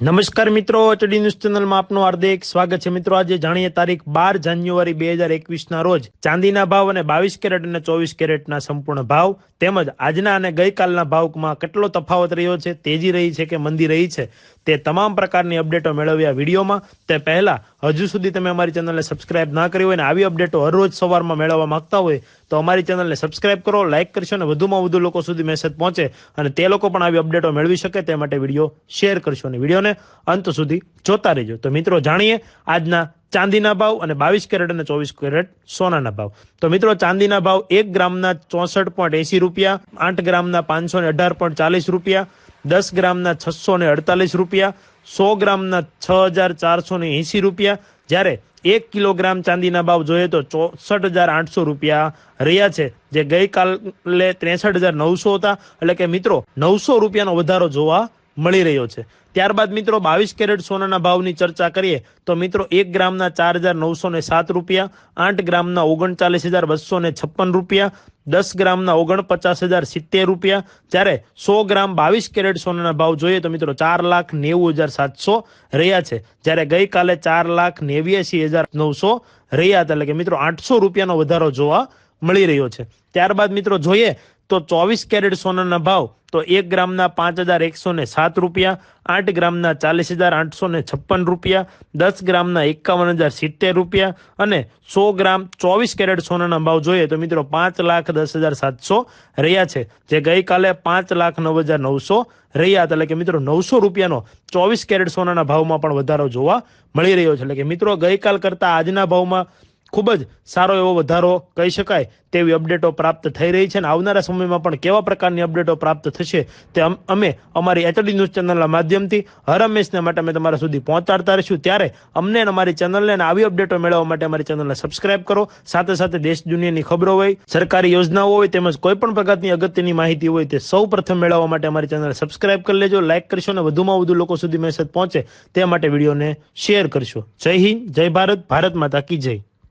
નમસ્કાર મિત્રો HD news ચેનલમાં આપનું હાર્દિક સ્વાગત છે. મિત્રો, આજે જાણીએ તારીખ બાર જાન્યુઆરી બે હજાર એકવીસના રોજ ચાંદીના ભાવ અને બાવીસ કેરેટ અને ચોવીસ કેરેટના સંપૂર્ણ ભાવ તેમજ આજના અને ગઈકાલના ભાવમાં કેટલો તફાવત રહ્યો છે, તેજી રહી છે કે મંદી રહી છે? તે તમામ પ્રકારની અપડેટો મેળવ્યા વિડીયોમાં. તે પહેલા હજુ સુધી તમે અમારી ચેનલને સબસ્ક્રાઇબ ના કરી હોય અને આવી અપડેટો હરરોજ સવારમાં મેળવવા માંગતા હોય, તો અમારી ચેનલને સબસ્ક્રાઇબ કરો, લાઇક કરશો અને વધુમાં વધુ લોકો સુધી મેસેજ પહોંચે અને તે લોકો પણ આવી અપડેટો મેળવી શકે તે માટે વીડિયો શેર કરશો અને વિડીયોને અંત સુધી જોતા રહેજો. તો મિત્રો, જાણીએ આજના ચાંદીના ભાવ અને બાવીસ કેરેટ અને ચોવીસ કેરેટ સોનાના ભાવ. તો મિત્રો, ચાંદીના ભાવ એક ગ્રામના ચોસઠ પોઈન્ટ એસી રૂપિયા, આઠ ગ્રામના પાંચસો ને અઢાર પોઈન્ટ ચાલીસ રૂપિયા દસ ગ્રામના છસો ને અડતાલીસ રૂપિયા, સો ગ્રામના છ હજાર ચારસો ને એંસી રૂપિયા. જ્યારે એક કિલોગ્રામ ચાંદીના ભાવ જોઈએ તો ચોસઠ હજાર આઠસો રૂપિયા રહ્યા છે, જે ગઈકાલે ત્રેસઠ હજાર નવસો હતા. એટલે કે મિત્રો, નવસો રૂપિયાનો વધારો જોવા મળી રહ્યો છે. ત્યારબાદ મિત્રો, બાવીસ કેરેટ સોનાના ભાવની ચર્ચા કરીએ તો મિત્રો, એક ગ્રામના ચાર હજાર નવસો ને સાત રૂપિયા, આઠ ગ્રામના ઓગણચાલીસ હજાર બસો ને છપ્પન રૂપિયા દસ ગ્રામના ઓગણપચાસ હજાર સિત્તેર રૂપિયા. જ્યારે સો ગ્રામ બાવીસ કેરેટ સોનાના ભાવ જોઈએ તો મિત્રો ચાર લાખ નેવું હજાર સાતસો રહ્યા છે. જ્યારે ગઈકાલે ચાર લાખ નેવ્યાસી હજાર નવસો રહ્યા હતા. એટલે કે મિત્રો આઠસો રૂપિયાનો વધારો જોવા મળી રહ્યો છે. ત્યારબાદ મિત્રો જોઈએ તો ચોવીસ કેરેટ સોનાના ભાવ તો એક ગ્રામના પાંચ હજાર એકસો ને સાત રૂપિયા, આઠ ગ્રામના ચાલીસ હજાર આઠસો ને છપ્પન રૂપિયા, દસ ગ્રામના એકાવન હજાર સિત્તેર રૂપિયા અને સો ગ્રામ ચોવીસ કેરેટ સોનાના ભાવ જોઈએ તો મિત્રો પાંચ લાખ દસ હજાર સાતસો રહ્યા છે, જે ગઈકાલે પાંચ લાખ નવ હજાર નવસો રહ્યા હતા. એટલે કે મિત્રો નવસો રૂપિયાનો ચોવીસ કેરેટ સોનાના ભાવમાં પણ વધારો જોવા મળી રહ્યો છે. એટલે કે મિત્રો ગઈકાલ કરતા આજના ભાવમાં ખૂબ જ સારો એવો વધારો કહી શકાય તેવી અપડેટો પ્રાપ્ત થઈ રહી છે અને આવનારા સમયમાં પણ કેવા પ્રકારની અપડેટો પ્રાપ્ત થશે તે અમે અમારી એચડી ન્યૂઝ ચેનલના માધ્યમથી હર હંમેશને માટે અમે તમારા સુધી પહોંચાડતા રહીશું. ત્યારે અમને અમારી ચેનલને અને આવી અપડેટો મેળવવા માટે અમારી ચેનલને સબસ્ક્રાઇબ કરો. સાથે સાથે દેશ દુનિયાની ખબરો હોય, સરકારી યોજનાઓ હોય તેમજ કોઈ પણ પ્રકારની અગત્યની માહિતી હોય તે સૌ પ્રથમ મેળવવા માટે અમારી ચેનલ સબસ્ક્રાઇબ કરી લેજો લાઇક કરશો અને વધુમાં વધુ લોકો સુધી મેસેજ પહોંચે તે માટે વિડીયોને શેર કરશો. જય હિન્દ, જય ભારત ભારત માતા કી જય.